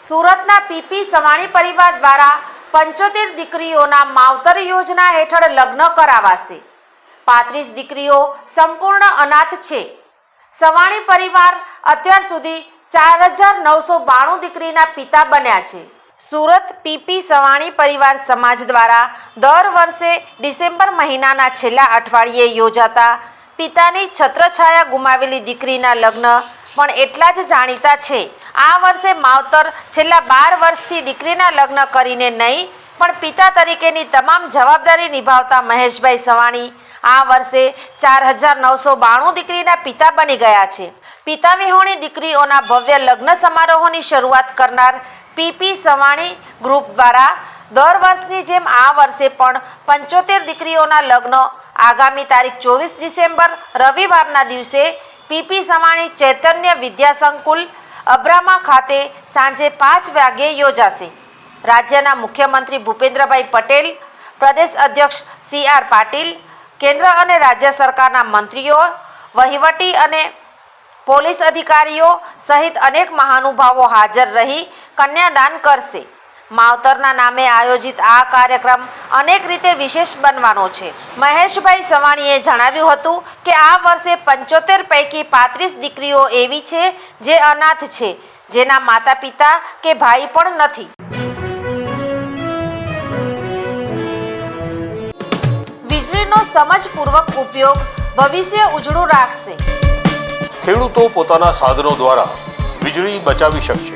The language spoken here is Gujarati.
સુરતના પીપી સવાણી પરિવાર દ્વારા પંચોતેર દીકરીઓના માવતર યોજના હેઠળ લગ્ન કરાવાશે. પાંત્રીસ દીકરીઓ સંપૂર્ણ અનાથ છે. સવાણી પરિવાર અત્યાર સુધી ચાર હજાર નવસો બાણું દીકરીના પિતા બન્યા છે. સુરત પીપી સવાણી પરિવાર સમાજ દ્વારા દર વર્ષે ડિસેમ્બર મહિનાના છેલ્લા અઠવાડિયે યોજાતા પિતાની છત્રછાયા ગુમાવેલી દીકરીના લગ્ન પણ એટલા જ જાણીતા છે આ વર્ષે માવતર છેલ્લા બાર વર્ષથી દીકરીના લગ્ન કરીને નહીં, પણ પિતા તરીકેની તમામ જવાબદારી નિભાવતા મહેશભાઈ સવાણી. આ વર્ષે ચાર હજાર નવસો બાણું દીકરીના પિતા બની ગયા છે. પિતા વિહોણી દીકરીઓના ભવ્ય લગ્ન સમારોહોની શરૂઆત કરનાર પીપી સવાણી ગ્રુપ દ્વારા દર વર્ષની જેમ આ વર્ષે પણ પંચોતેર દીકરીઓના લગ્ન આગામી તારીખ ચોવીસ ડિસેમ્બર રવિવારના દિવસે પીપી સવાણી ચૈતન્ય વિદ્યા સંકુલ અબ્રામા ખાતે સાંજે પાંચ વાગ્યે યોજાશે. રાજ્યના મુખ્યમંત્રી ભૂપેન્દ્રભાઈ પટેલ, પ્રદેશ અધ્યક્ષ સી આર પાટીલ, કેન્દ્ર અને રાજ્ય સરકારના મંત્રીઓ, વહીવટી અને પોલીસ અધિકારીઓ સહિત અનેક મહાનુભાવો હાજર રહી કન્યાદાન કરશે. માવતરના નામે આયોજિત આ કાર્યક્રમ અનેક રીતે વિશેષ બનવાનો છે. મહેશભાઈ સવાણીએ જણાવ્યું હતું કે આ વર્ષે પંચોતેર પૈકી પાંત્રીસ દીકરીઓ એવી છે જે અનાથ છે, જેના માતા પિતા કે ભાઈ પણ નથી. વીજળીનો સમજપૂર્વક ઉપયોગ ભવિષ્ય ઉજળું રાખશે. ખેડૂતો પોતાના સાધનો દ્વારા વીજળી બચાવી શકશે.